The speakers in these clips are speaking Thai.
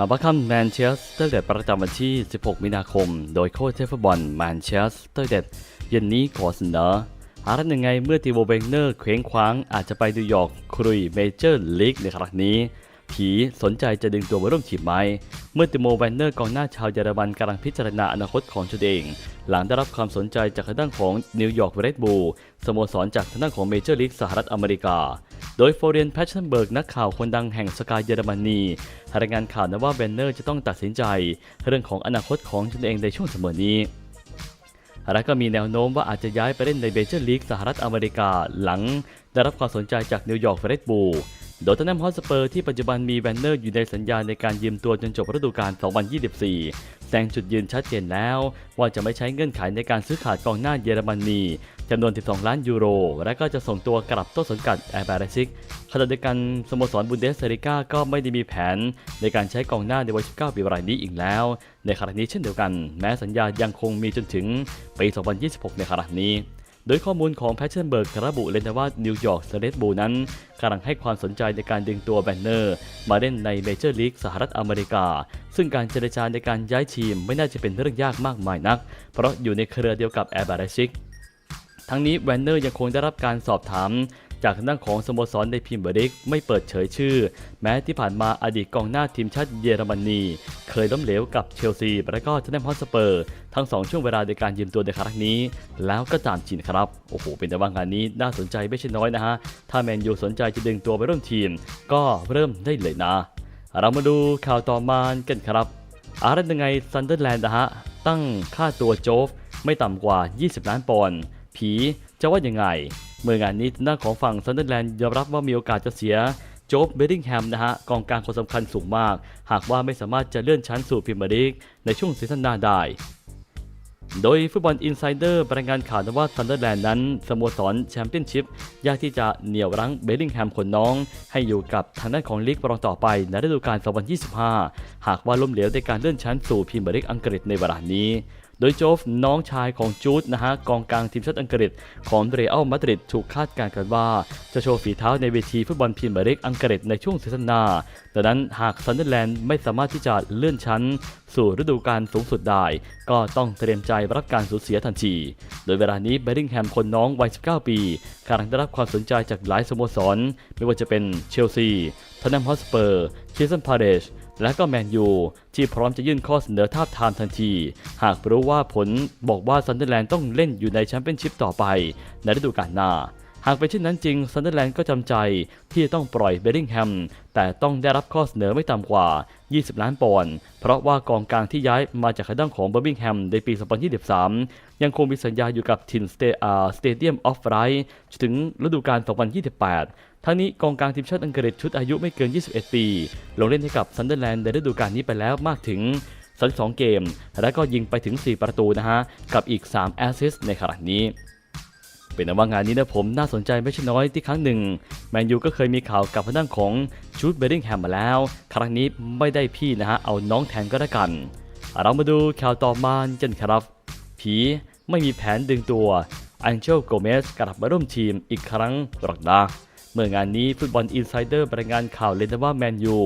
ข่าวบัคคัมแมนเชสเตอร์เดดประจำวันที่ 16 มีนาคม โดยโค้ชเทฟฟุตบอลแมนเชสเตอร์เดดเย็นนี้ขอเสนอหารหนยังไงเมื่อตีโวเบงเนอร์เคว้งคว้างอาจจะไปนิวยอร์กคุยเมเจอร์ลีกในครั้งนี้ ผีสนใจจะดึงตัวมาร่วมทีมไหม เมื่อติโมแวนเนอร์กองหน้าชาวเยอรมันกำลังพิจารณาอนาคตของตัวเอง หลังได้รับความสนใจจากทางด้านของนิวยอร์กเรดบูลสโมสรจากทางด้านของเมเจอร์ลีกสหรัฐอเมริกา โดยโฟเรียนแพชเชนเบิร์กนักข่าวคนดังแห่งสกายเยอรมนีรายงานข่าวนะว่าแวนเนอร์จะต้องตัดสินใจ เรื่องของอนาคตของตนเองในช่วงเสมอนี้และก็มีแนวโน้มว่าอาจจะย้ายไปเล่นในเบเจอร์ลีกสหรัฐอเมริกาหลัง ได้รับความสนใจจากนิวยอร์กเรดบูล โดยทนแนมฮอสเปอร์ที่ปัจจุบันมีแวนเนอร์อยู่ในสัญญาในการยืมตัวจนจบฤดูกาล 2024 แสดงจุดยืนชัดเจนแล้ว ว่าจะไม่ใช้เงื่อนไขในการซื้อขาดกองหน้าเยอรมนีจำนวน 12 ล้านยูโร และก็จะส่งตัวกลับต้นสังกัดแอร์บาริซิกขณะเดียวกันสโมสรบุนเดสเซริก้าก็ไม่ได้มีแผน ในการใช้กองหน้าในวัย 19 ปีรายนี้อีกแล้ว ในขณะนี้เช่นเดียวกัน แม้สัญญายังคงมีจนถึงปี 2026 ในขณะนี้ โดยข้อมูลของแพชเชนเบิร์กระบุเลยนะว่านิวยอร์กเรดบูนั้นกำลังให้ความสนใจในการดึงตัวแบนเนอร์ มาเล่นในเมเจอร์ลีกสหรัฐอเมริกา ซึ่งการเจรจาในการย้ายทีมไม่น่าจะเป็นเรื่องยากมากมายนัก เพราะอยู่ในเครือเดียวกับแอร์บาร์ชิกทั้งนี้แวนเนอร์ยังคงได้รับการสอบถาม จากทางด้านของสโมสรในพรีเมียร์ลีกไม่เปิดเผยชื่อ แม้ที่ผ่านมาอดีตกองหน้าทีมชาติเยอรมนี เคยล้มเหลวกับเชลซีและก็ทนแนมฮอสเปอร์ ทั้ง 2 ช่วงเวลาในการยืมตัวในครั้งนี้ แล้วก็ตามจริงครับ โอ้โห เป็นแต่ว่างานนี้น่าสนใจไม่ใช่น้อยนะฮะ ถ้าแมนยูสนใจจะดึงตัวไปร่วมทีม ก็เริ่มได้เลยนะ เรามาดูข่าวต่อมากันครับอารันยังไงซันเดอร์แลนด์นะฮะตั้งค่าตัวโจฟไม่ต่ำกว่า 20 ล้านปอนด์ผีจะว่ายังไง เมื่องานนี้ด้านของฝั่งซันเดอร์แลนด์ยอมรับว่ามีโอกาสจะเสียโจฟเบดดิงแฮมนะฮะกองกลางคนสำคัญสูงมาก หากว่าไม่สามารถจะเลื่อนชั้นสู่พรีเมียร์ลีกในช่วงซีซั่นหน้าได้โดยฟุตบอลอินไซเดอร์รายงานข่าวว่าซันเดอร์แลนด์นั้นสโมสรแชมเปี้ยนชิพยากที่จะเหนี่ยวรั้งเบดดิงแฮมคนน้อง ให้อยู่กับทางด้านของลีกรองต่อไปในฤดูกาล 2025 หากว่าล้มเหลวในการเลื่อนชั้นสู่พรีเมียร์ลีกอังกฤษในเวลานี้ โดยโจฟน้องชายของจูดนะฮะกองกลางทีมชาติอังกฤษของเรอัลมาดริดถูกคาดการณ์กันว่า จะโชว์ฝีเท้าในเวทีฟุตบอลพรีเมียร์ลีกอังกฤษในช่วงซีซั่นหน้าดังนั้นหากซันเดอร์แลนด์ไม่สามารถที่จะเลื่อนชั้น สู่ฤดูกาลสูงสุดได้ ก็ต้องเตรียมใจรับการสูญเสียทันที โดยเวลานี้เบดดิงแฮมคนน้องวัย 19 ปีกำลังได้รับความสนใจจากหลายสโมสร ไม่ว่าจะเป็นเชลซีทอนแนมฮอสเปอร์คิสันพาเดช และก็แมนยูที่พร้อมจะยื่นข้อเสนอทาบทามทันที หากรู้ว่าผลบอกว่าซันเดอร์แลนด์ต้องเล่นอยู่ในแชมเปี้ยนชิพต่อไปในฤดูกาลหน้า หากเป็นเช่นนั้นจริงซันเดอร์แลนด์ก็จำใจที่จะต้องปล่อยเบดดิงแฮมแต่ต้องได้รับข้อเสนอไม่ต่ำกว่า 20 ล้านปอนด์เพราะว่ากองกลางที่ย้ายมาจากทางด้านของเบอร์มิงแฮมในปี 2023 ยังคงมีสัญญาอยู่กับทินสเตอาสเตเดียมออฟไรท์ถึงฤดูกาล 2028 ทั้งนี้กองกลางทีมชาติอังกฤษชุดอายุไม่เกิน 21 ปี ลงเล่นให้กับซันเดอร์แลนด์ในฤดูกาลนี้ไปแล้วมากถึง32เกม และก็ยิงไปถึง 4 ประตูนะฮะ กับอีก 3 แอสซิสต์ในขณะนี้ เป็นนว่างานนี้นะผมน่าสนใจไม่ใช่น้อยที่ครั้งหนึ่งแมนยูก็เคยมีข่าวกับทางด้านของชูดเบดดิงแฮมมาแล้ว ครั้งนี้ไม่ได้พี่นะฮะเอาน้องแทนก็แล้วกัน เรามาดูข่าวต่อมากันครับ ผีไม่มีแผนดึงตัวอันเชลโกเมสกลับมาร่วมทีมอีกครั้งหรอกนะเมื่องานนี้ฟุตบอลอินไซเดอร์รายงานข่าวเลยนะว่าแมนยู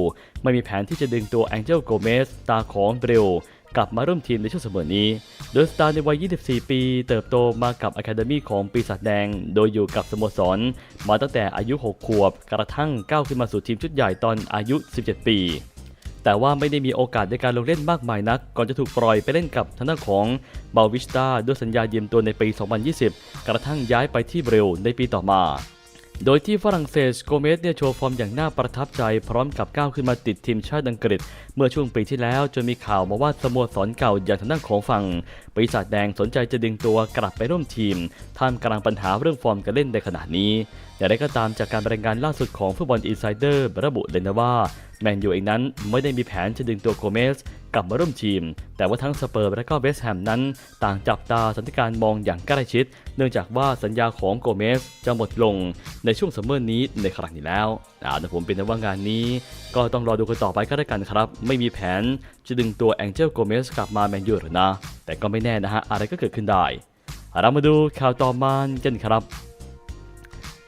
ไม่มีแผนที่จะดึงตัวแองเจลโกเมสตาของเบรลกลับมาร่วมทีมในช่วงเสมอนี้ โดยสตาร์ในวัย 24 ปี เติบโตมากับอะคาเดมีของปีศาจแดง โดยอยู่กับสโมสร มาตั้งแต่อายุ 6 ขวบ กระทั่งก้าวขึ้นมาสู่ทีมชุดใหญ่ตอนอายุ 17 ปี แต่ว่าไม่ได้มีโอกาสในการลงเล่นมากมายนัก ก่อนจะถูกปล่อยไปเล่นกับทางด้านของบาวิสตาด้วยสัญญายืมตัวในปี 2020 กระทั่งย้ายไปที่เบรลในปีต่อมา โดยที่ฝรั่งเศสโกเมสเนี่ยโชว์ฟอร์มอย่างน่าประทับใจ พร้อมกับก้าวขึ้นมาติดทีมชาติอังกฤษ เมื่อช่วงปีที่แล้วจนมีข่าวมาว่าสโมสรเก่าอย่างทางด้านของฝั่งปีศาจแดงสนใจจะดึงตัวกลับไปร่วมทีม ท่ามกลางปัญหาเรื่องฟอร์มการเล่นในขณะนี้อย่างไรก็ตามจากการรายงานล่าสุดของฟุตบอลอินไซเดอร์ระบุเลยนะว่าแมนยูเองนั้นไม่ได้มีแผนจะดึงตัวโกเมส กลับมาร่วมทีม แต่ว่าทั้งสเปอร์และก็เวสต์แฮมนั้น ต่างจับตาสถานการณ์มองอย่างใกล้ชิด เนื่องจากว่าสัญญาของโกเมสจะหมดลงในช่วงซัมเมอร์นี้ในครั้งนี้แล้วเอาแต่ผมเป็นแต่ว่างานนี้ ก็ต้องรอดูกันต่อไปก็แล้วกันครับ ไม่มีแผนจะดึงตัวแองเจลโกเมสกลับมาแมนยูหรือนะ แต่ก็ไม่แน่นะฮะอะไรก็เกิดขึ้นได้เรามาดูข่าวต่อมากันครับ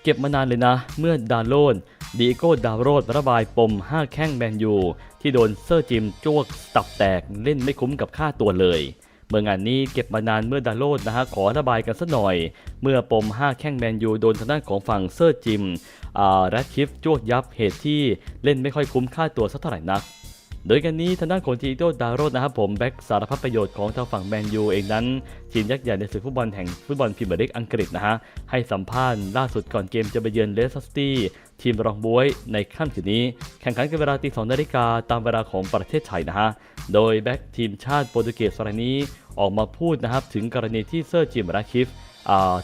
เก็บมานานเลยนะ เมื่อดาโลน ดีโก้ดาวโรดระบายปม 5 แข้งแมนยู ที่โดนเซอร์จิมจ้วกตับแตกเล่นไม่คุ้มกับค่าตัวเลย เมื่องานนี้เก็บมานานเมื่อดาวโรดนะฮะขอระบายกันสักหน่อย เมื่อปม 5 แข้งแมนยูโดนทางด้านของฝั่งเซอร์จิมอ่าแรดคิฟจ้วกยับเหตุที่เล่นไม่ค่อยคุ้มค่าตัวสักเท่าไหร่นักโดยกันนี้ทางด้านของทีโตดาวโรดนะครับผมแบ็กสารพัดประโยชน์ของทางฝั่งแมนยูเองนั้น ทีมยักษ์ใหญ่ในศึกฟุตบอลแห่งฟุตบอลพรีเมียร์ลีกอังกฤษนะฮะให้สัมภาษณ์ล่าสุดก่อนเกมจะไปเยือนเลสเตอร์ซิตี้ ทีมรองบวยในค่ำคืนนี้ แข่งขันกันเวลาตีสองนาฬิกาตามเวลาของประเทศไทยนะฮะ โดยแบ็กทีมชาติโปรตุเกสรายนี้ออกมาพูดนะครับถึงกรณีที่เซอร์จิมราคิฟ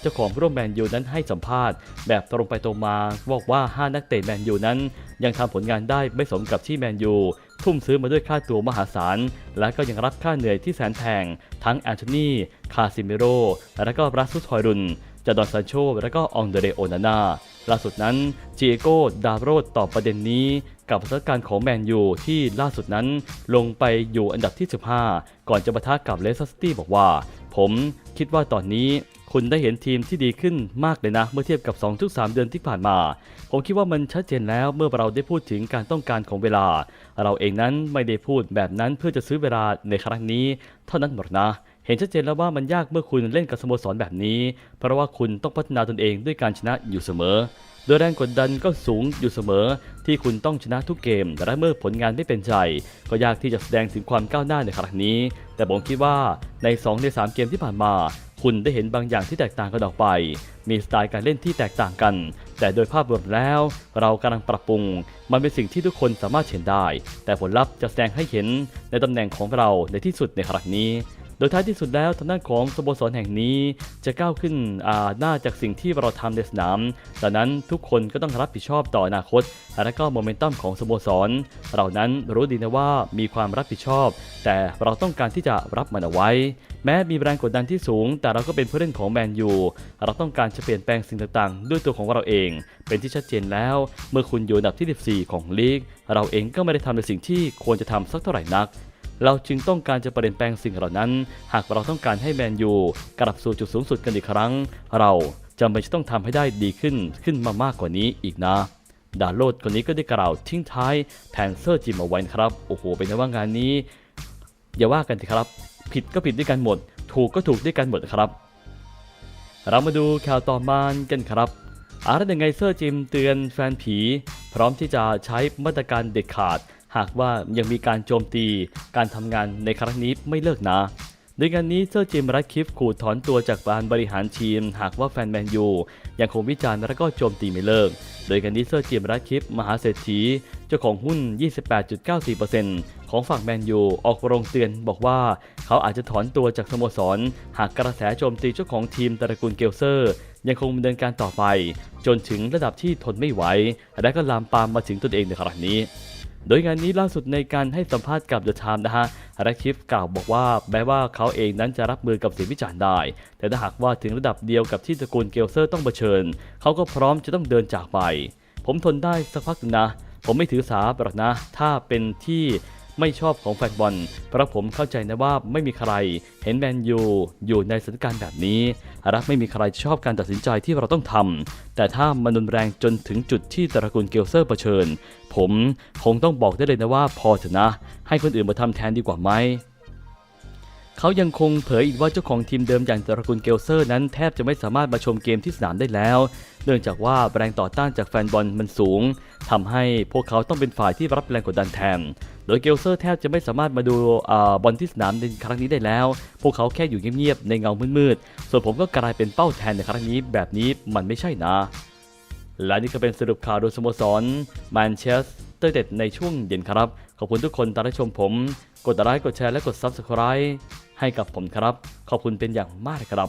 เจ้าของร่วมแมนยูนั้นให้สัมภาษณ์ แบบตรงไปตรงมาบอกว่า 5 นักเตะแมนยูนั้น ยังทำผลงานได้ไม่สมกับที่แมนยูทุ่มซื้อมาด้วยค่าตัวมหาศาล และก็ยังรับค่าเหนื่อยที่แสนแพง ทั้งแอนโทนี คาซิเมโร และก็รัสซุสฮอยรุนจาดอนซานโช และก็องเดเรโอนาน่า ล่าสุดนั้นจีเอโก้ดาโรดตอบประเด็นนี้กับสถานการณ์ของแมนยูที่ล่าสุดนั้นลงไปอยู่อันดับที่ 15 ก่อนจะปะทะกับเลสเตอร์ซิตี้บอกว่า ผมคิดว่าตอนนี้คุณได้เห็นทีมที่ดีขึ้นมากเลยนะ เมื่อเทียบกับ 2-3 เดือนที่ผ่านมา ผมคิดว่ามันชัดเจนแล้วเมื่อเราได้พูดถึงการต้องการของเวลา เราเองนั้นไม่ได้พูดแบบนั้นเพื่อจะซื้อเวลาในครั้งนี้ เท่านั้นหมดนะ ห็นชัดเจนแล้วว่ามันยากเมื่อคุณเล่นกับสโมสรแบบนี้ เพราะว่าคุณต้องพัฒนาตนเองด้วยการชนะอยู่เสมอ โดยแรงกดดันก็สูงอยู่เสมอ ที่คุณต้องชนะทุกเกมและเมื่อผลงานไม่เป็นใจ ก็ยากที่จะแสดงถึงความก้าวหน้าในครั้งนี้ แต่ผมคิดว่าใน 2 ใน 3 เกมที่ผ่านมา คุณได้เห็นบางอย่างที่แตกต่างกันออกไป มีสไตล์การเล่นที่แตกต่างกัน แต่โดยภาพรวมแล้ว เรากำลังปรับปรุง มันเป็นสิ่งที่ทุกคนสามารถเห็นได้ แต่ผลลัพธ์จะแสดงให้เห็นในตำแหน่งของเราในที่สุดในครั้งนี้ โดยท้ายที่สุดแล้วทางด้านของสโมสรแห่งนี้จะก้าวขึ้นอาหน้าจากสิ่งที่เราทำในสนามดังนั้นทุกคนก็ต้องรับผิดชอบต่ออนาคต และก็โมเมนตัมของสโมสรเรานั้นรู้ดีนะว่ามีความรับผิดชอบ แต่เราต้องการที่จะรับมันเอาไว้ แม้มีแรงกดดันที่สูง แต่เราก็เป็นผู้เล่นของแมนยูเราต้องการจะเปลี่ยนแปลงสิ่งต่างๆ ด้วยตัวของเราเอง เป็นที่ชัดเจนแล้ว เมื่อคุณอยู่อันดับที่ 14 ของลีก เราเองก็ไม่ได้ทำในสิ่งที่ควรจะทำสักเท่าไหร่นัก เราจึงต้องการจะเปลี่ยนแปลงสิ่งเหล่านั้น หากเราต้องการให้แมนยูกลับสู่จุดสูงสุดกันอีกครั้ง เราจำเป็นจะต้องทำให้ได้ดีขึ้นขึ้นมามากกว่านี้อีกนะดาโลดคนนี้ก็ได้กล่าวทิ้งท้ายแทนเซอร์จิมเอาไว้ครับ โอ้โห เป็นว่างานนี้ อย่าว่ากันสิครับ ผิดก็ผิดด้วยกันหมด ถูกก็ถูกด้วยกันหมดครับ เรามาดูข่าวต่อมากันครับ อาร์ตยังไงเซอร์จิมเตือนแฟนผี พร้อมที่จะใช้มาตรการเด็ดขาด หากว่ายังมีการโจมตีการทำงานในครั้งนี้ไม่เลิกนะโดยงานนี้เซอร์จิมรัดคิฟขู่ถอนตัวจากการบริหารทีม หากว่าแฟนแมนยูยังคงวิจารณ์และก็โจมตีไม่เลิก โดยงานนี้เซอร์จิมรัดคิฟมหาเศรษฐี เจ้าของหุ้น 28.94%ของฝั่งแมนยูออกโรงเตือนบอกว่า เขาอาจจะถอนตัวจากสโมสร หากกระแสโจมตีเจ้าของทีมตระกูลเกลเซอร์ ยังคงดำเนินการต่อไป จนถึงระดับที่ทนไม่ไหว และก็ลามปามมาถึงตนเองในครั้งนี้ โดยงานนี้ล่าสุดในการให้สัมภาษณ์กับ The Time นะฮะอารคคิฟกล่าวบอกว่าแม้ว่าเขาเองนั้นจะรับมือกับเสียงวิจารณ์ได้ แต่ถ้าหากว่าถึงระดับเดียวกับที่ตระกูลเกลเซอร์ต้องเผชิญ เขาก็พร้อมจะต้องเดินจากไป ผมทนได้สักพักนึงนะผมไม่ถือสาหรอกนะ ถ้าเป็นที่ ไม่ชอบของแฟนบอล เพราะผมเข้าใจนะว่าไม่มีใคร เห็นแมนยูอยู่ในสถานการณ์แบบนี้ รักไม่มีใครชอบการตัดสินใจที่เราต้องทำแต่ถ้ามันรุนแรงจนถึงจุดที่ตระกูลเกลเซอร์เผชิญ ผมคงต้องบอกได้เลยนะว่าพอเถอะนะ ให้คนอื่นมาทำแทนดีกว่าไหม เขายังคงเผยอีกว่าเจ้าของทีมเดิมอย่างตระกูลเกลเซอร์นั้นแทบจะไม่สามารถมาชมเกมที่สนามได้แล้ว เนื่องจากว่าแรงต่อต้านจากแฟนบอลมันสูงทำให้พวกเขาต้องเป็นฝ่ายที่รับแรงกดดันแทน โดยเกลเซอร์แทบจะไม่สามารถมาดูอ่าบอลที่สนามในครั้งนี้ได้แล้ว พวกเขาแค่อยู่เงียบๆในเงามืดๆ ส่วนผมก็กลายเป็นเป้าแทนในครั้งนี้แบบนี้มันไม่ใช่นะ และนี่ก็เป็นสรุปข่าวโดยสโมสรแมนเชสเเตอร์เด็ดในช่วงเย็นครับ ขอบคุณทุกคนที่รับชมผม กดไลค์กดแชร์และกด Subscribe ให้กับผมครับ ขอบคุณเป็นอย่างมากครับ